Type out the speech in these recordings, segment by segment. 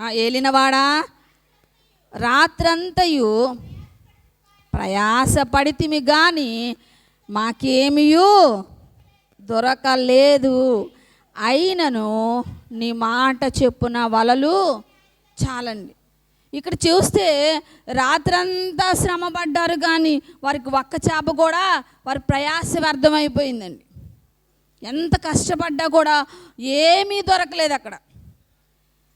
ఏలినవాడా? రాత్రంతయు ప్రయాసపడితిమి కానీ మాకేమియూ దొరకలేదు. అయినను నీ మాట చెప్పున వలలు చాలండి. ఇక్కడ చూస్తే రాత్రంతా శ్రమ పడ్డారు కానీ వారికి ఒక్క చేప కూడా వారి ప్రయాస వ్యర్థమైపోయిందండి. ఎంత కష్టపడ్డా కూడా ఏమీ దొరకలేదు అక్కడ.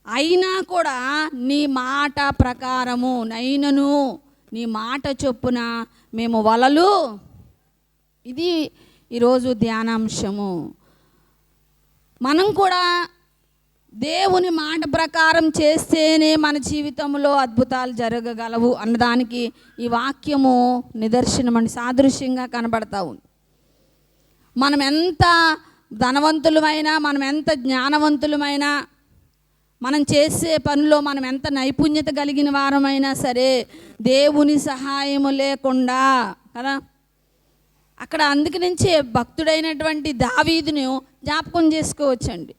అయినా కూడా నీ మాట ప్రకారము నైనను నీ మాట చొప్పున మేము వలలు. ఇది ఈరోజు ధ్యానాంశము. మనం కూడా దేవుని మాట ప్రకారం చేస్తేనే మన జీవితంలో అద్భుతాలు జరగగలవు అన్నదానికి ఈ వాక్యము నిదర్శనం అని సాదృశ్యంగా కనబడతా ఉంది. మనం ఎంత ధనవంతులమైనా మనం ఎంత జ్ఞానవంతులమైనా మనం చేసే పనిలో మనం ఎంత నైపుణ్యత కలిగిన వారమైనా సరే దేవుని సహాయము లేకుండా కదా? అక్కడ అందుకనుంచే భక్తుడైనటువంటి దావీదును జ్ఞాపకం చేసుకోవచ్చండి.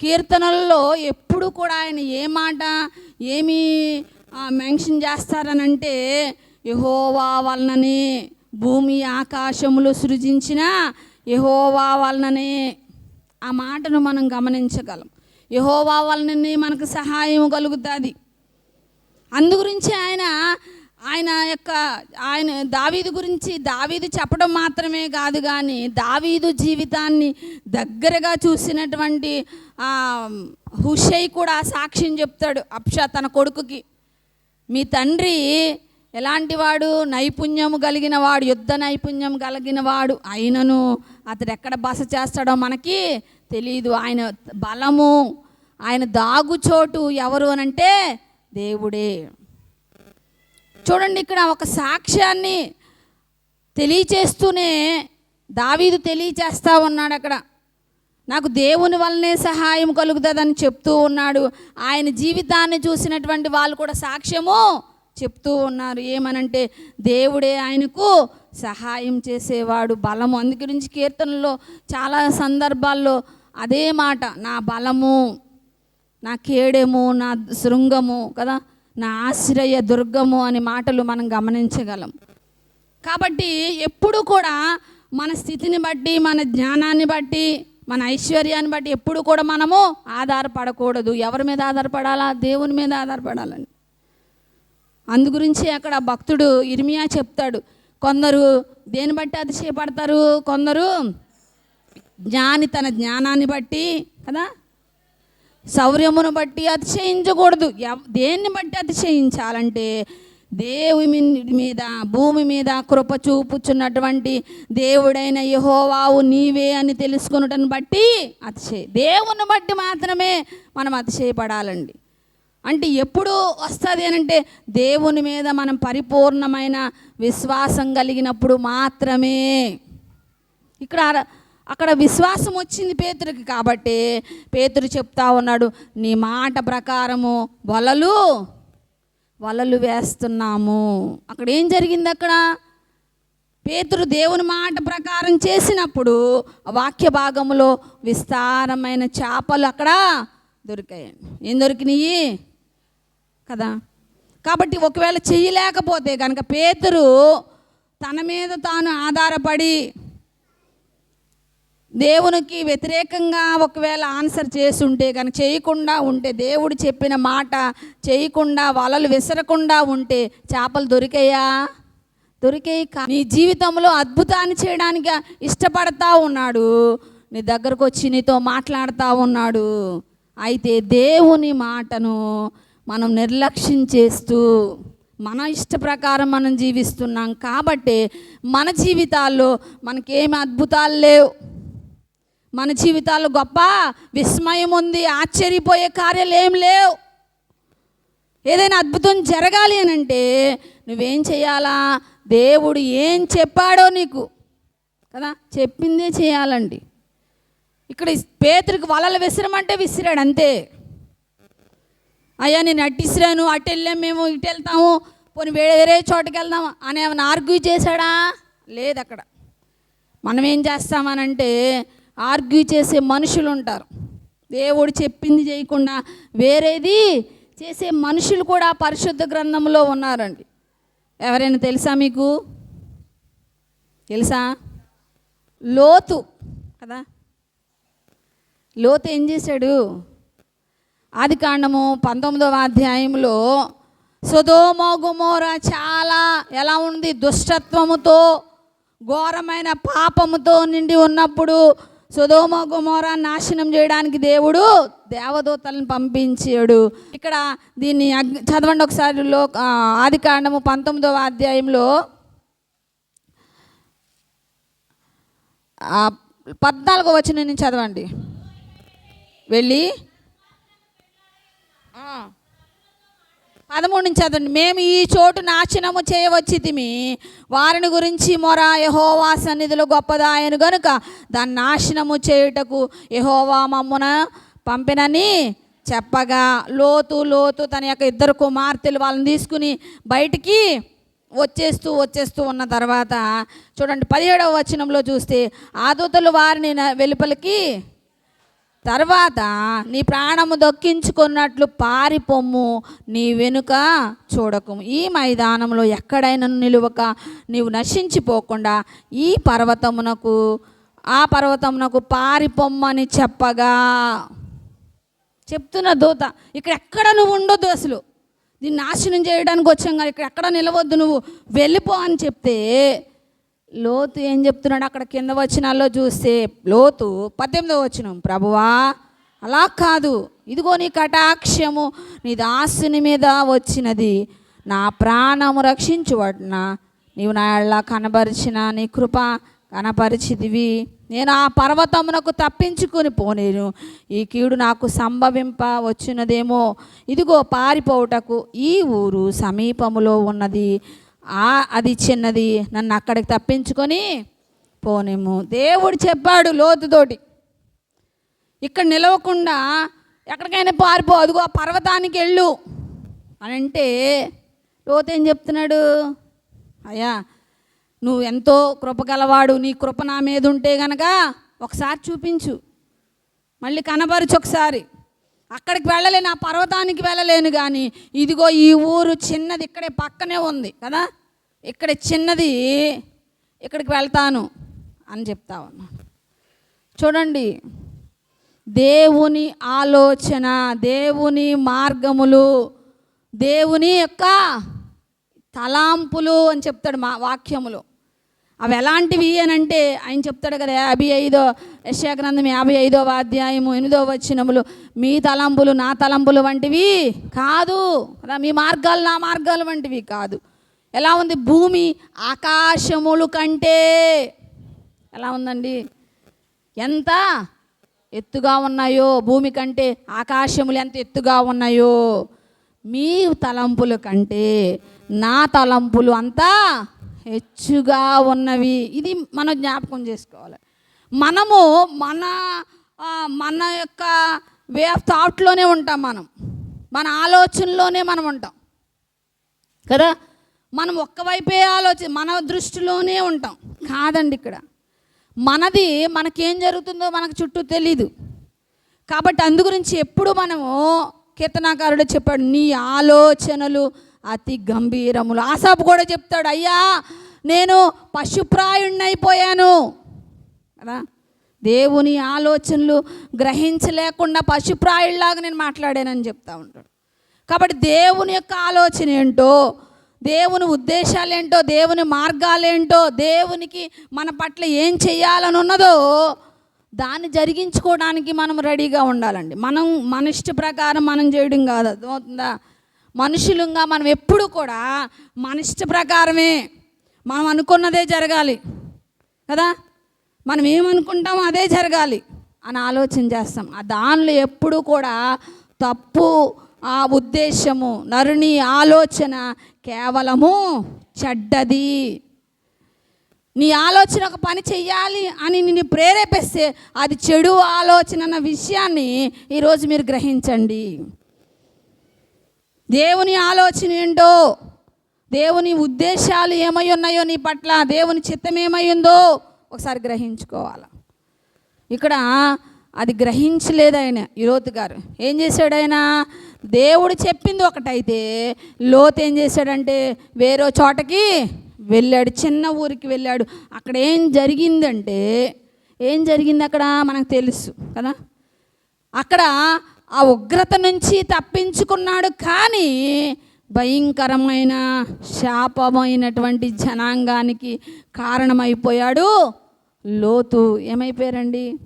కీర్తనల్లో ఎప్పుడు కూడా ఆయన ఏ మాట ఏమి మెన్షన్ చేస్తారనంటే యహోవా వలననే భూమి ఆకాశములు సృజించిన యహోవా వలననే ఆ మాటను మనం గమనించగలం. యహోవా వలన మనకు సహాయం కలుగుతుంది. అందుగురించి ఆయన ఆయన యొక్క ఆయన దావీదు గురించి దావీదు చెప్పడం మాత్రమే కాదు కానీ దావీదు జీవితాన్ని దగ్గరగా చూసినటువంటి హుషై కూడా సాక్ష్యం చెప్తాడు అప్షా తన కొడుకుకి. మీ తండ్రి ఎలాంటి వాడు నైపుణ్యం కలిగిన వాడు యుద్ధ నైపుణ్యం కలిగిన వాడు అయినను. అతడు ఎక్కడ బస చేస్తాడో మనకి తెలియదు ఆయన బలము ఆయన దాగుచోటు ఎవరు అనంటే దేవుడే. చూడండి ఇక్కడ ఒక సాక్ష్యాన్ని తెలియచేస్తూనే దావీదు తెలియచేస్తా ఉన్నాడు అక్కడ. నాకు దేవుని వల్లనే సహాయం కలుగుతుందని చెప్తూ ఉన్నాడు. ఆయన జీవితాన్ని చూసినటువంటి వాళ్ళు కూడా సాక్ష్యము చెప్తూ ఉన్నారు. ఏమనంటే దేవుడే ఆయనకు సహాయం చేసేవాడు బలము. అందు గురించి కీర్తనలో చాలా సందర్భాల్లో అదే మాట నా బలము నా కేడెము నా శృంగము కదా నా ఆశ్రయ దుర్గము అనే మాటలు మనం గమనించగలం. కాబట్టి ఎప్పుడు కూడా మన స్థితిని బట్టి మన జ్ఞానాన్ని బట్టి మన ఐశ్వర్యాన్ని బట్టి ఎప్పుడు కూడా మనము ఆధారపడకూడదు. ఎవరి మీద ఆధారపడాలా? దేవుని మీద ఆధారపడాలండి. అందుగురించి అక్కడ భక్తుడు ఇర్మియా చెప్తాడు. కొందరు దేని బట్టి అతిశయపడతారు? కొందరు జ్ఞాని తన జ్ఞానాన్ని బట్టి కదా? శౌర్యమును బట్టి అతిశయించకూడదు. దేన్ని బట్టి అతిశయించాలంటే దేవుని మీద భూమి మీద కృప చూపుచున్నటువంటి దేవుడైన యహోవావు నీవే అని తెలుసుకున్నటను బట్టి అతిశయ దేవుని బట్టి మాత్రమే మనం అతిశయపడాలండి. అంటే ఎప్పుడు వస్తుంది అని అంటే దేవుని మీద మనం పరిపూర్ణమైన విశ్వాసం కలిగినప్పుడు మాత్రమే. ఇక్కడ అర- అక్కడ విశ్వాసం వచ్చింది పేతురికి కాబట్టి పేతురు చెప్తా ఉన్నాడు నీ మాట ప్రకారము వలలు వలలు వేస్తున్నాము. అక్కడ ఏం జరిగింది అక్కడ? పేతురు దేవుని మాట ప్రకారం చేసినప్పుడు వాక్య భాగంలో విస్తారమైన చేపలు అక్కడ దొరికాయి. ఏం దొరికినాయి? కదా? కాబట్టి ఒకవేళ చెయ్యలేకపోతే కనుక పేతురు తన మీద తాను ఆధారపడి దేవునికి వ్యతిరేకంగా ఒకవేళ ఆన్సర్ చేసుంటే కనుక చేయకుండా ఉంటే దేవుడు చెప్పిన మాట చేయకుండా వలలు విసరకుండా ఉంటే చేపలు దొరికాయా? దొరికాయి కా- నీ జీవితంలో అద్భుతాన్ని చేయడానికి ఇష్టపడతా ఉన్నాడు. నీ దగ్గరకు వచ్చి నీతో మాట్లాడుతూ ఉన్నాడు. అయితే దేవుని మాటను మనం నిర్లక్ష్యం చేస్తూ మన ఇష్ట ప్రకారం మనం జీవిస్తున్నాం కాబట్టి మన జీవితాల్లో మనకేమి అద్భుతాలు లేవు. మన జీవితాలు గొప్ప విస్మయం ఉంది ఆశ్చర్యపోయే కార్యాలు ఏం లేవు. ఏదైనా అద్భుతం జరగాలి అని అంటే నువ్వేం చేయాలా? దేవుడు ఏం చెప్పాడో నీకు కదా? చెప్పిందే చేయాలండి. ఇక్కడ పేతురికి వలలు విసిరమంటే విసిరాడు అంతే. అయ్యా నేను అటు అటు వెళ్ళాం మేము ఇటు వెళ్తాము పోనీ వేరే వేరే చోటుకి వెళ్దాం అని ఏమైనా ఆర్గ్యూ చేశాడా? లేదు అక్కడ. మనం ఏం చేస్తామనంటే ఆర్గ్యూ చేసే మనుషులు ఉంటారు. దేవుడు చెప్పింది చేయకుండా వేరేది చేసే మనుషులు కూడా పరిశుద్ధ గ్రంథంలో ఉన్నారండి. ఎవరైనా తెలుసా మీకు? తెలుసా? లోతు కదా? లోతు ఏం చేశాడు? ఆది కాండము పంతొమ్మిదవ అధ్యాయంలో సుధోమ గుమోర చాలా ఎలా ఉంది? దుష్టత్వముతో ఘోరమైన పాపముతో నిండి ఉన్నప్పుడు సుధోమ గుమోర నాశనం చేయడానికి దేవుడు దేవదూతలను పంపించాడు. ఇక్కడ దీన్ని చదవండి ఒకసారి లో ఆది కాండము పంతొమ్మిదవ అధ్యాయంలో. పద్నాలుగో వచ్చిన నేను చదవండి. వెళ్ళి. పదమూడు నుంచి చదవండి. మేము ఈ చోటు నాశనము చేయవచ్చి తిమి వారిని గురించి మొర యహోవా సన్నిధిలో గొప్పదాయను గనుక దాన్ని నాశనము చేయుటకు యహోవా మమ్మున పంపినని చెప్పగా లోతు లోతు తన యొక్క ఇద్దరు కుమార్తెలు వాళ్ళని తీసుకుని బయటికి వచ్చేస్తూ వచ్చేస్తూ ఉన్న తర్వాత చూడండి పదిహేడవ వచనంలో చూస్తే ఆదూతలు వారిని న- వెలుపలికి తర్వాత నీ ప్రాణము దొక్కించుకున్నట్లు పారిపొమ్ము నీ వెనుక చూడకము. ఈ మైదానంలో ఎక్కడైనా నిలువక నీవు నశించిపోకుండా ఈ పర్వతమునకు ఆ పర్వతమునకు పారిపోమ్మని చెప్పగా. చెప్తున్న దూత ఇక్కడ ఎక్కడ నువ్వు ఉండొద్దు అసలు? దీన్ని నాశనం చేయడానికి వచ్చాం కానీ ఇక్కడ ఎక్కడ నిలవద్దు నువ్వు? వెళ్ళిపో అని చెప్తే లోతు ఏం చెప్తున్నాడు? అక్కడ కింద వచనాల్లో చూస్తే లోతు పద్దెనిమిదో వచనం. ప్రభువా అలా కాదు. ఇదిగో నీ కటాక్షము నీ దాసుని మీద వచ్చినది. నా ప్రాణము రక్షించువట్న నీవు నా ఎలా కనబరిచిన నీ కృప కనపరిచిదివి నేను ఆ పర్వతమునకు తప్పించుకుని పోనేను. ఈ కీడు నాకు సంభవింప వచ్చినదేమో. ఇదిగో పారిపోవుటకు ఈ ఊరు సమీపములో ఉన్నది. అది చిన్నది. నన్ను అక్కడికి తప్పించుకొని పోనేము దేవుడు చెప్పాడు లోతుతోటి. ఇక్కడ నిలవకుండా ఎక్కడికైనా పారిపో అదిగో ఆ పర్వతానికి వెళ్ళు అని అంటే లోతు ఏం చెప్తున్నాడు? అయ్యా నువ్వు ఎంతో కృపగలవాడు నీ కృప నా మీద ఉంటే గనక ఒకసారి చూపించు. మళ్ళీ కనబరచు ఒకసారి. అక్కడికి వెళ్ళలేను ఆ పర్వతానికి వెళ్ళలేను కానీ ఇదిగో ఈ ఊరు చిన్నది ఇక్కడే పక్కనే ఉంది కదా? ఇక్కడ చిన్నది ఇక్కడికి వెళ్తాను అని చెప్తా ఉన్నాను చూడండి దేవుని ఆలోచన దేవుని మార్గములు దేవుని యొక్క తలాంపులు అని చెప్తాడు మా వాక్యములు. అవి ఎలాంటివి అని అంటే ఆయన చెప్తాడు కదా యాభై ఐదో యశాగ్రంథం యాభై ఐదవ అధ్యాయము ఎనిమిదో వచ్చినములు మీ తలంపులు నా తలంపులు వంటివి కాదు కదా మీ మార్గాలు నా మార్గాలు వంటివి కాదు. ఎలా ఉంది? భూమి ఆకాశములు కంటే ఎలా ఉందండి? ఎంత ఎత్తుగా ఉన్నాయో భూమి కంటే ఆకాశములు ఎంత ఎత్తుగా ఉన్నాయో మీ తలంపుల కంటే నా తలంపులు అంతా హెచ్చుగా ఉన్నవి. ఇది మనం జ్ఞాపకం చేసుకోవాలి. మనము మన మన యొక్క వే ఆఫ్ థాట్లోనే ఉంటాం మనం. మన ఆలోచనలోనే మనం ఉంటాం. కదా? మనం ఒక్కవైపే ఆలోచన మన దృష్టిలోనే ఉంటాం. కాదండి ఇక్కడ. మనది మనకేం జరుగుతుందో మనకు చుట్టూ తెలీదు. కాబట్టి అందు గురించి ఎప్పుడు మనము కీర్తనాకారుడు చెప్పాడు నీ ఆలోచనలు అతి గంభీరములు. ఆసాపు కూడా చెప్తాడు అయ్యా నేను పశుప్రాయుణ్ణైపోయాను. కదా? దేవుని ఆలోచనలు గ్రహించలేకుండా పశుప్రాయుల్లాగా నేను మాట్లాడానని చెప్తా ఉంటాడు. కాబట్టి దేవుని యొక్క ఆలోచన ఏంటో దేవుని ఉద్దేశాలు ఏంటో దేవుని మార్గాలేంటో దేవునికి మన పట్ల ఏం చేయాలని ఉన్నదో దాన్ని జరిగించుకోవడానికి మనం రెడీగా ఉండాలండి. మనం మన ఇష్ట ప్రకారం మనం చేయడం కాదు. అర్థమవుతుందా? మనుషులుగా మనం ఎప్పుడు కూడా మన ఇష్ట ప్రకారమే మనం అనుకున్నదే జరగాలి. కదా? మనం ఏమనుకుంటామో అదే జరగాలి అని ఆలోచన చేస్తాం. ఆ దానిలో ఎప్పుడు కూడా తప్పు ఆ ఉద్దేశము నరుని ఆలోచన కేవలము చెడ్డది. నీ ఆలోచన ఒక పని చెయ్యాలి అని నిన్ను ప్రేరేపిస్తే అది చెడు ఆలోచన అన్న విషయాన్ని ఈరోజు మీరు గ్రహించండి. దేవుని ఆలోచన ఏంటో దేవుని ఉద్దేశాలు ఏమై ఉన్నాయో నీ పట్ల దేవుని చిత్తం ఏమై ఉందో ఒకసారి గ్రహించుకోవాలి? ఇక్కడ అది గ్రహించలేదు ఆయన ఈరోతు గారు. ఏం చేశాడు ఆయన? దేవుడు చెప్పింది ఒకటైతే లోతు ఏం చేశాడంటే వేరే చోటకి వెళ్ళాడు చిన్న ఊరికి వెళ్ళాడు. అక్కడ ఏం జరిగిందంటే ఏం జరిగింది అక్కడ? మనకు తెలుసు కదా? అక్కడ ఆ ఉగ్రత నుంచి తప్పించుకున్నాడు కానీ భయంకరమైన శాపమైనటువంటి జనాంగానికి కారణమైపోయాడు లోతు. ఏమైపోయారండి?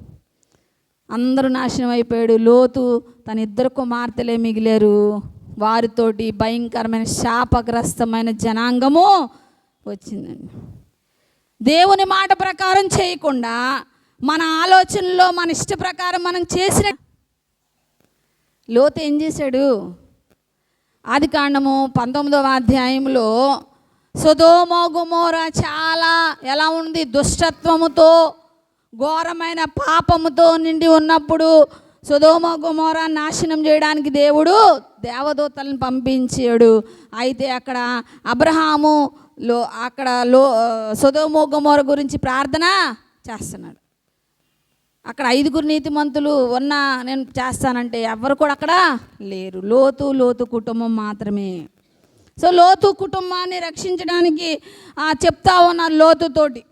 అందరూ నాశనం అయిపోయాడు. లోతు తన ఇద్దరు కుమార్తెలే మిగిలారు. వారితోటి భయంకరమైన శాపగ్రస్తమైన జనాంగము వచ్చిందండి. దేవుని మాట ప్రకారం చేయకుండా మన ఆలోచనలో మన ఇష్ట ప్రకారం మనం చేసిన లోతు ఏం చేశాడు? ఆది కాండము పంతొమ్మిదవ అధ్యాయంలో సుధోమో గుమోర చాలా ఎలా ఉంది? దుష్టత్వముతో ఘోరమైన పాపముతో నిండి ఉన్నప్పుడు సుధోమ గుమోర నాశనం చేయడానికి దేవుడు దేవదూతలను పంపించాడు. అయితే అక్కడ అబ్రహాము లో అక్కడ లో సుధోమో గుమోర గురించి ప్రార్థన చేస్తున్నాడు. అక్కడ ఐదుగురు నీతిమంతులు ఉన్న నేను చేస్తానంటే ఎవరు కూడా అక్కడ లేరు. లోతు లోతు కుటుంబం మాత్రమే. సో లోతు కుటుంబాన్ని రక్షించడానికి చెప్తా ఉన్నారు లోతుతోటి.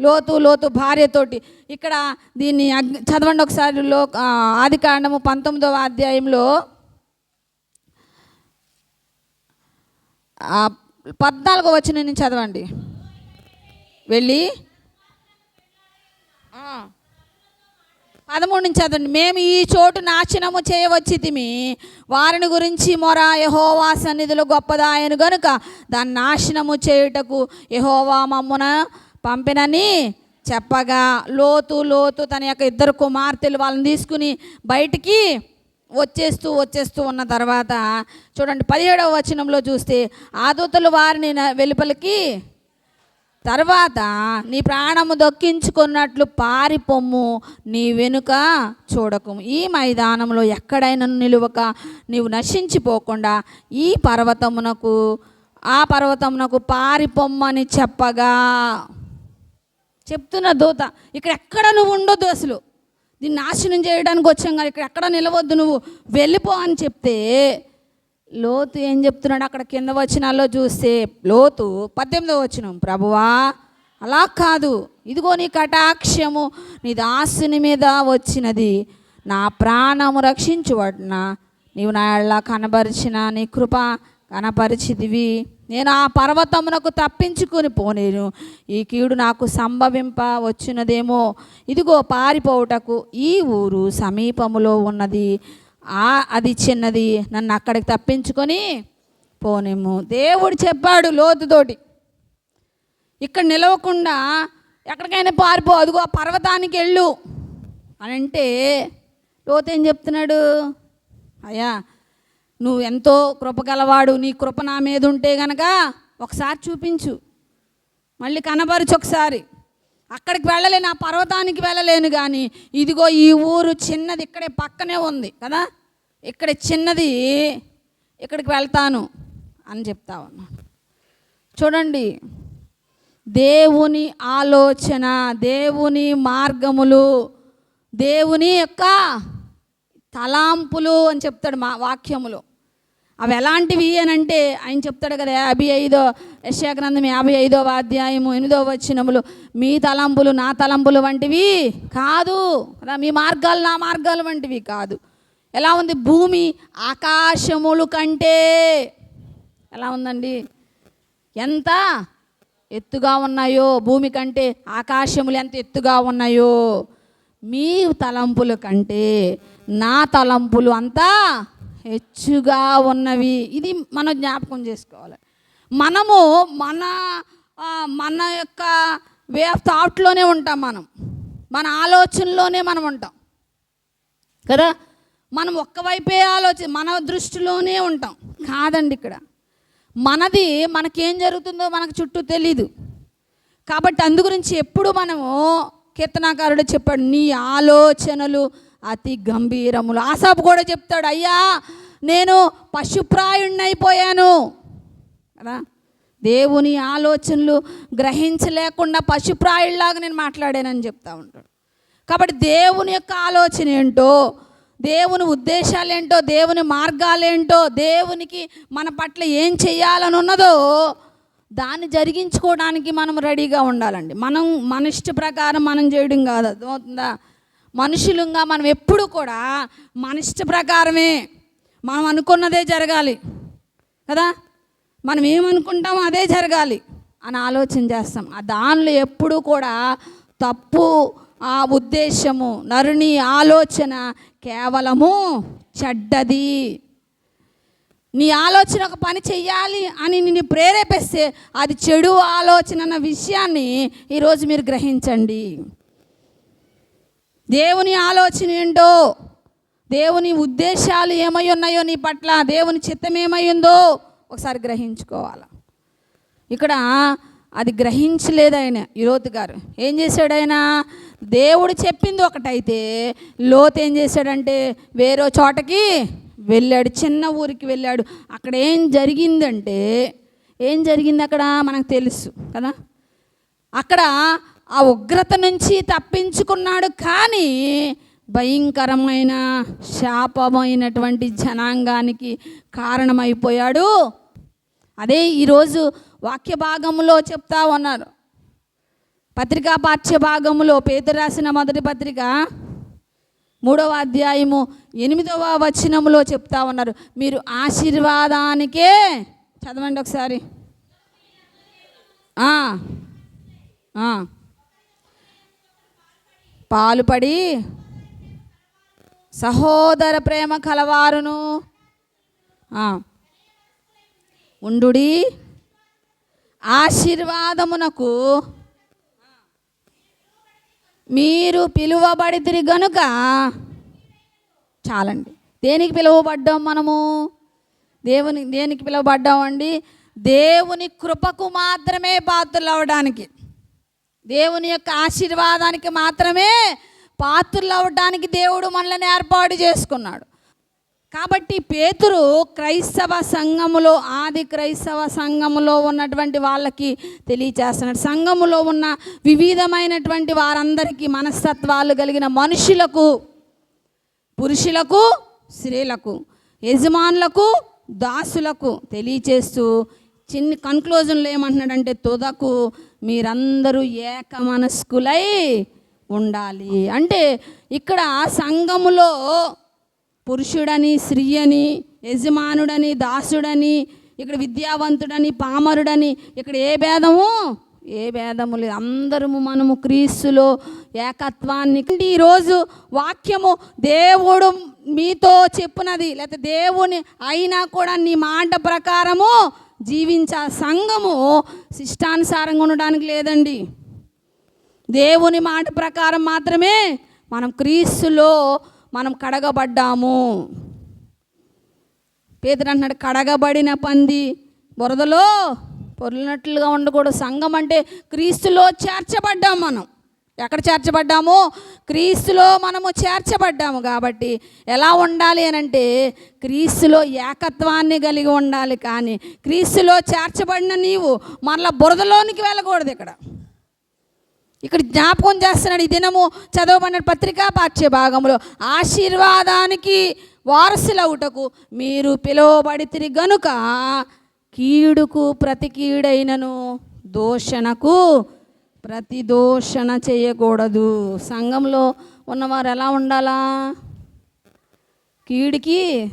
లోతు లోతు భార్యతోటి. ఇక్కడ దీన్ని చదవండి ఒకసారి లో ఆది కాండము పంతొమ్మిదవ అధ్యాయంలో. పద్నాలుగో వచ్చిన చదవండి. వెళ్ళి. పదమూడు నుంచి చదవండి మేము ఈ చోటు నాశనము చేయవచ్చి తిమి వారిని గురించి మొర యహోవా సన్నిధిలో గొప్పదాయను గనుక దాన్ని నాశనము చేయుటకు యహోవా మమ్మున పంపినని చెప్పగా. లోతు లోతు తన యొక్క ఇద్దరు కుమార్తెలు వాళ్ళని తీసుకుని బయటికి వచ్చేస్తూ వచ్చేస్తూ ఉన్న తర్వాత చూడండి పదిహేడవ వచనంలో చూస్తే ఆదూతలు వారిని వెలుపలికి తర్వాత నీ ప్రాణము దొక్కించుకున్నట్లు పారిపొమ్ము నీ వెనుక చూడకము. ఈ మైదానంలో ఎక్కడైనా నిలువక నీవు నశించిపోకుండా ఈ పర్వతమునకు ఆ పర్వతమునకు పారిపోమ్మని చెప్పగా. చెప్తున్న దూత ఇక్కడ ఎక్కడ నువ్వు ఉండొద్దు అసలు? దీన్ని నాశనం చేయడానికి వచ్చాం కానీ ఇక్కడ ఎక్కడ నిలవద్దు నువ్వు? వెళ్ళిపో అని చెప్తే లోతు ఏం చెప్తున్నాడు అక్కడ కింద వచనాల్లో చూస్తే? లోతు పద్దెనిమిదో వచనం. ప్రభువా అలా కాదు. ఇదిగో నీ కటాక్షము నీ దాసుని మీద వచ్చినది. నా ప్రాణము రక్షించువట్న నీవు నా ఎళ్ళ కనపరిచిన నీ కృప కనపరిచిదివి నేను ఆ పర్వతమునకు తప్పించుకుని పోనేను. ఈ కీడు నాకు సంభవింప వచ్చినదేమో. ఇదిగో పారిపోవుటకు ఈ ఊరు సమీపములో ఉన్నది. అది చిన్నది నన్ను అక్కడికి తప్పించుకొని పోనేమో దేవుడు చెప్పాడు లోతుతోటి. ఇక్కడ నిలవకుండా ఎక్కడికైనా పారిపో అదిగో ఆ పర్వతానికి వెళ్ళు అని అంటే లోతు ఏం చెప్తున్నాడు? అయ్యా నువ్వు ఎంతో కృపగలవాడు నీ కృప నా మీద ఉంటే గనక ఒకసారి చూపించు. మళ్ళీ కనబరచు ఒకసారి. అక్కడికి వెళ్ళలేను ఆ పర్వతానికి వెళ్ళలేను కానీ ఇదిగో ఈ ఊరు చిన్నది ఇక్కడే పక్కనే ఉంది కదా? ఇక్కడ చిన్నది ఇక్కడికి వెళ్తాను అని చెప్తా ఉన్నాను చూడండి దేవుని ఆలోచన దేవుని మార్గములు దేవుని యొక్క తలాంపులు అని చెప్తాడు మా వాక్యములో. అవి ఎలాంటివి అని అంటే ఆయన చెప్తాడు కదా యాభై ఐదో యశాగ్రంథం యాభై ఐదవ అధ్యాయము ఎనిమిదో వచ్చినములు మీ తలంపులు నా తలంపులు వంటివి కాదు కదా మీ మార్గాలు నా మార్గాలు వంటివి కాదు. ఎలా ఉంది? భూమి ఆకాశములు కంటే ఎలా ఉందండి? ఎంత ఎత్తుగా ఉన్నాయో భూమి కంటే ఆకాశములు ఎంత ఎత్తుగా ఉన్నాయో. మీ తలంపుల కంటే నా తలంపులు అంతా హెచ్చుగా ఉన్నవి. ఇది మనం జ్ఞాపకం చేసుకోవాలి. మనము మన మన యొక్క వే ఆఫ్ థాట్లోనే ఉంటాం మనం. మన ఆలోచనలోనే మనం ఉంటాం. కదా? మనం ఒక్కవైపే ఆలోచన మన దృష్టిలోనే ఉంటాం. కాదండి ఇక్కడ. మనది మనకేం జరుగుతుందో మనకు చుట్టూ తెలీదు. కాబట్టి అందు గురించి ఎప్పుడు మనము కీర్తనాకారుడు చెప్పాడు నీ ఆలోచనలు అతి గంభీరములు. ఆసాపు కూడా చెప్తాడు అయ్యా నేను పశుప్రాయుణ్ణైపోయాను. కదా? దేవుని ఆలోచనలు గ్రహించలేకుండా పశుప్రాయుల్లాగా నేను మాట్లాడానని చెప్తా ఉంటాడు. కాబట్టి దేవుని యొక్క ఆలోచన ఏంటో దేవుని ఉద్దేశాలు ఏంటో దేవుని మార్గాలేంటో దేవునికి మన పట్ల ఏం చేయాలని ఉన్నదో దాన్ని జరిగించుకోవడానికి మనం రెడీగా ఉండాలండి. మనం మన ఇష్ట ప్రకారం మనం చేయడం కాదు. అర్థమవుతుందా? మనుషులుగా మనం ఎప్పుడు కూడా మన ఇష్ట ప్రకారమే మనం అనుకున్నదే జరగాలి. కదా? మనం ఏమనుకుంటామో అదే జరగాలి అని ఆలోచన చేస్తాం. ఆ దానిలో ఎప్పుడూ కూడా తప్పు ఆ ఉద్దేశము నరుని ఆలోచన కేవలము చెడ్డది. నీ ఆలోచన ఒక పని చెయ్యాలి అని నిన్ను ప్రేరేపిస్తే అది చెడు ఆలోచన అన్న విషయాన్ని ఈరోజు మీరు గ్రహించండి. దేవుని ఆలోచన ఏంటో? దేవుని ఉద్దేశాలు ఏమై ఉన్నాయో నీ పట్ల? దేవుని చిత్తం ఏమై ఉందో? ఒకసారి గ్రహించుకోవాలి? ఇక్కడ అది గ్రహించలేదు ఆయన ఈరోతు గారు. ఏం చేశాడు ఆయన? దేవుడు చెప్పింది ఒకటైతే లోత్ ఏం చేశాడంటే వేరే చోటకి వెళ్ళాడు చిన్న ఊరికి వెళ్ళాడు. అక్కడ ఏం జరిగిందంటే ఏం జరిగింది అక్కడ? మనకు తెలుసు కదా? అక్కడ ఆ ఉగ్రత నుంచి తప్పించుకున్నాడు కానీ భయంకరమైన శాపమైనటువంటి జనాంగానికి కారణమైపోయాడు. అదే ఈరోజు వాక్య భాగంలో చెప్తా ఉన్నారు. పత్రికా పాఠ్య భాగంలో పేదరు రాసిన మొదటి పత్రిక మూడవ అధ్యాయము ఎనిమిదవ వచనములో చెప్తా ఉన్నారు. మీరు ఆశీర్వాదానికే చదవండి ఒకసారి. ఆ, ఆ. పాలుపడి సహోదర ప్రేమ కలవారును. ఉండుడి. ఆశీర్వాదమునకు మీరు పిలువబడితిరి గనుక చాలండి. దేనికి పిలువబడ్డాం మనము? దేవుని దేనికి పిలువబడ్డామండి? దేవుని కృపకు మాత్రమే పాత్రలు అవ్వడానికి దేవుని యొక్క ఆశీర్వాదానికి మాత్రమే పాత్రలు అవ్వడానికి దేవుడు మనల్ని ఏర్పాటు చేసుకున్నాడు. కాబట్టి పేతురు క్రైస్తవ సంఘములో ఆది క్రైస్తవ సంఘములో ఉన్నటువంటి వాళ్ళకి తెలియచేస్తున్నాడు. సంఘములో ఉన్న వివిధమైనటువంటి వారందరికీ మనస్తత్వాలు కలిగిన మనుషులకు పురుషులకు స్త్రీలకు యజమానులకు దాసులకు తెలియచేస్తూ చిన్న కన్క్లూజన్లో ఏమంటున్నాడంటే తుదకు మీరందరూ ఏక మనస్కులై ఉండాలి. అంటే ఇక్కడ సంఘములో పురుషుడని స్త్రీ అని యజమానుడని దాసుడని ఇక్కడ విద్యావంతుడని పామరుడని ఇక్కడ ఏ భేదము ఏ భేదము లేదు. అందరము మనము క్రీస్తులో ఏకత్వాన్ని ఈరోజు వాక్యము దేవుడు మీతో చెప్పునది. లేకపోతే దేవుని అయినా కూడా నీ మాట ప్రకారము జీవించే సంఘము శిష్టానుసారంగా ఉండడానికి లేదండి. దేవుని మాట ప్రకారం మాత్రమే మనం క్రీస్తులో మనం కడగబడ్డాము. పేదరు అంటున్నాడు కడగబడిన పంది బురదలో పొరలినట్లుగా ఉండకూడదు. సంఘం అంటే క్రీస్తులో చేర్చబడ్డాం మనం. ఎక్కడ చేర్చబడ్డాము? క్రీస్తులో మనము చేర్చబడ్డాము కాబట్టి ఎలా ఉండాలి అని అంటే క్రీస్తులో ఏకత్వాన్ని కలిగి ఉండాలి కానీ క్రీస్తులో చేర్చబడిన నీవు మరలా బురదలోనికి వెళ్ళకూడదు ఇక్కడ. ఇక్కడ జ్ఞాపకం చేస్తున్నాడు ఈ దినము చదవబడిన పత్రికా పాఠ్య భాగంలో ఆశీర్వాదానికి వారసులవుటకు మీరు పిలువబడితిరి గనుక కీడుకు ప్రతి కీడైనను దోషణకు ప్రతి దోషణ చేయకూడదు. సంఘంలో ఉన్నవారు ఎలా ఉండాలా? కీడికి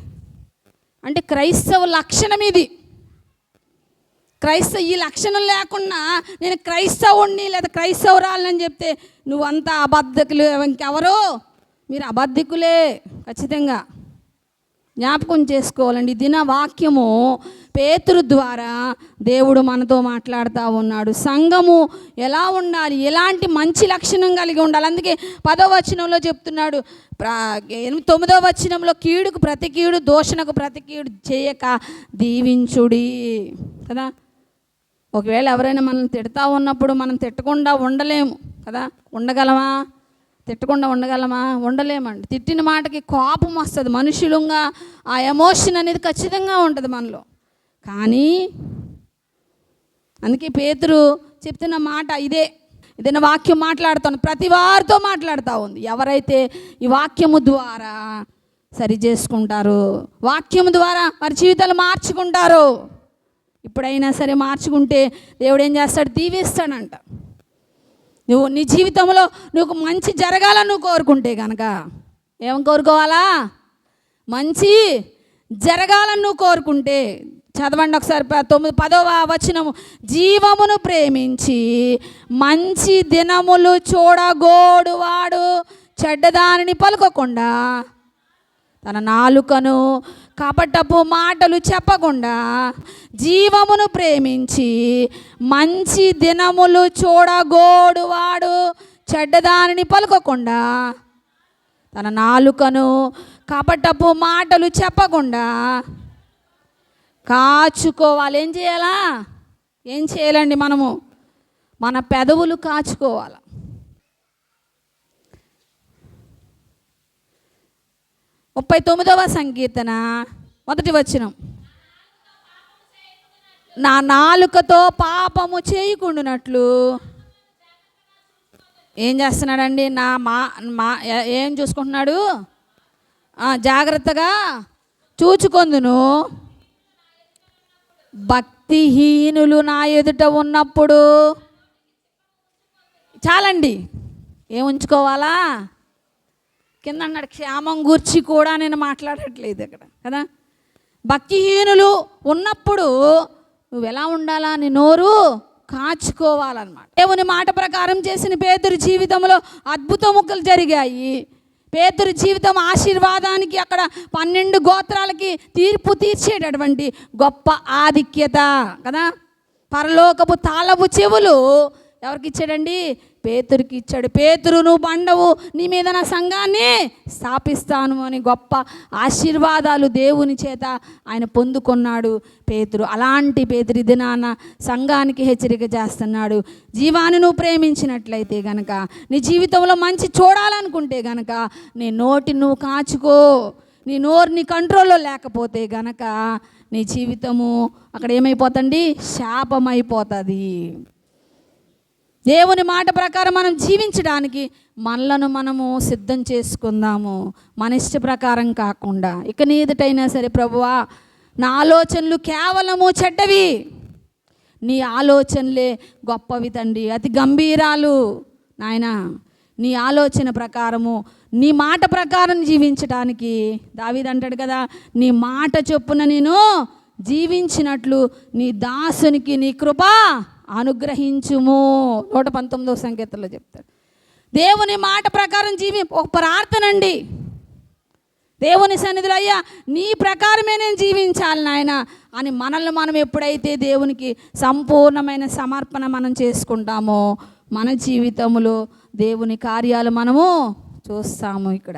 అంటే క్రైస్తవ లక్షణం ఇది. క్రైస్తవ ఈ లక్షణం లేకుండా నేను క్రైస్తవుణ్ణి లేదా క్రైస్తవురాలని చెప్తే నువ్వంతా అబద్ధకులు ఇంకెవరో? మీరు అబద్ధికులే ఖచ్చితంగా. జ్ఞాపకం చేసుకోవాలండి. దిన వాక్యము పేతురు ద్వారా దేవుడు మనతో మాట్లాడుతూ ఉన్నాడు. సంఘము ఎలా ఉండాలి? ఎలాంటి మంచి లక్షణం కలిగి ఉండాలి? అందుకే పదో వచనంలో చెప్తున్నాడు. ఎనిమిది తొమ్మిదో వచనంలో కీడుకు ప్రతి కీడు దోషణకు ప్రతి కీడు చేయక దీవించుడి. కదా? ఒకవేళ ఎవరైనా మనం తిడతా ఉన్నప్పుడు మనం తిట్టకుండా ఉండలేము. కదా? ఉండగలమా? తిట్టకుండా ఉండగలమా? ఉండలేమండి. తిట్టిన మాటకి కోపం వస్తుంది. మనుషులంగా ఆ ఎమోషన్ అనేది ఖచ్చితంగా ఉంటుంది మనలో. కానీ అందుకే పేతురు చెప్తున్న మాట ఇదే. ఏదైనా వాక్యం మాట్లాడుతాను ప్రతి వారితో మాట్లాడుతూ ఉంది. ఎవరైతే ఈ వాక్యము ద్వారా సరి చేసుకుంటారు వాక్యం ద్వారా వారి జీవితాలు మార్చుకుంటారు ఇప్పుడైనా సరే మార్చుకుంటే దేవుడు ఏం చేస్తాడు? దీవిస్తాడంట. నువ్వు నీ జీవితంలో నువ్వు మంచి జరగాలని నువ్వు కోరుకుంటే కనుక ఏం కోరుకోవాలా? మంచి జరగాలని నువ్వు కోరుకుంటే చదవండి ఒకసారి తొమ్మిది పదవ వచనము. జీవమును ప్రేమించి మంచి దినములు చూడగోడువాడు చెడ్డదానిని పలుకోకుండా తన నాలుకను కపటపు మాటలు చెప్పకుండా జీవమును ప్రేమించి మంచి దినములు చూడగోడువాడు చెడ్డదానిని పలుకోకుండా తన నాలుకను కపటపు మాటలు చెప్పకుండా కాచుకోవాలి. ఏం చేయాలా? ఏం చేయాలండి మనము? మన పెదవులు కాచుకోవాలి. ముప్పై తొమ్మిదవ సంకీర్తన మొదటి వచనం. నా నాలుకతో పాపము చేయకుండానట్లు. ఏం చేస్తున్నాడండి? నా మా మా ఏం చూసుకుంటున్నాడు? జాగ్రత్తగా చూచుకొందును. భక్తిహీనులు నా ఎదుట ఉన్నప్పుడు. చాలండి. ఏం ఉంచుకోవాలా? కింద అన్నాడు క్షేమం గూర్చి కూడా నేను మాట్లాడట్లేదు ఇక్కడ కదా? భక్తిహీనులు ఉన్నప్పుడు నువ్వు ఎలా ఉండాలా? నీ నోరు కాచుకోవాలన్నమాట. దేవుని మాట ప్రకారం చేసిన పేదరి జీవితంలో అద్భుతములు జరిగాయి. పేదరి జీవితం ఆశీర్వాదానికి అక్కడ పన్నెండు గోత్రాలకి తీర్పు తీర్చేటటువంటి గొప్ప ఆధిక్యత కదా. పరలోకపు తాళపు చెవులు ఎవరికి ఇచ్చాడండి? పేతురికి ఇచ్చాడు. పేతురు నువ్వు బండవు నీ మీద నా సంఘాన్ని స్థాపిస్తాను అని గొప్ప ఆశీర్వాదాలు దేవుని చేత ఆయన పొందుకున్నాడు పేతురు. అలాంటి పేతురి దినాన సంఘానికి హెచ్చరిక చేస్తున్నాడు. జీవాన్ని నువ్వు ప్రేమించినట్లయితే గనక నీ జీవితంలో మంచి చూడాలనుకుంటే గనక నీ నోటి నువ్వు కాచుకో. నీ నోరు నీ కంట్రోల్లో లేకపోతే గనక నీ జీవితము అక్కడ ఏమైపోతండి? శాపమైపోతుంది. దేవుని మాట ప్రకారం మనం జీవించడానికి మనలను మనము సిద్ధం చేసుకుందాము. మన ఇష్ట ప్రకారం కాకుండా. ఇక నీదుటైనా సరే ప్రభువా నా ఆలోచనలు కేవలము చెడ్డవి. నీ ఆలోచనలే గొప్పవి తండ్రి అతి గంభీరాలు. నాయన నీ ఆలోచన ప్రకారము నీ మాట ప్రకారం జీవించడానికి దావిదంటాడు అంటాడు కదా నీ మాట చొప్పున నేను జీవించినట్లు నీ దాసునికి నీ కృప అనుగ్రహించుము. నూట పంతొమ్మిదవ సంకేతంలో చెప్తాడు. దేవుని మాట ప్రకారం జీవి ఒక ప్రార్థన అండి దేవుని సన్నిధిలో అయ్యా నీ ప్రకారమే నేను జీవించాలి నాయన అని మనల్ని మనం ఎప్పుడైతే దేవునికి సంపూర్ణమైన సమర్పణ మనం చేసుకుంటామో మన జీవితంలో దేవుని కార్యాలు మనము చూస్తాము ఇక్కడ.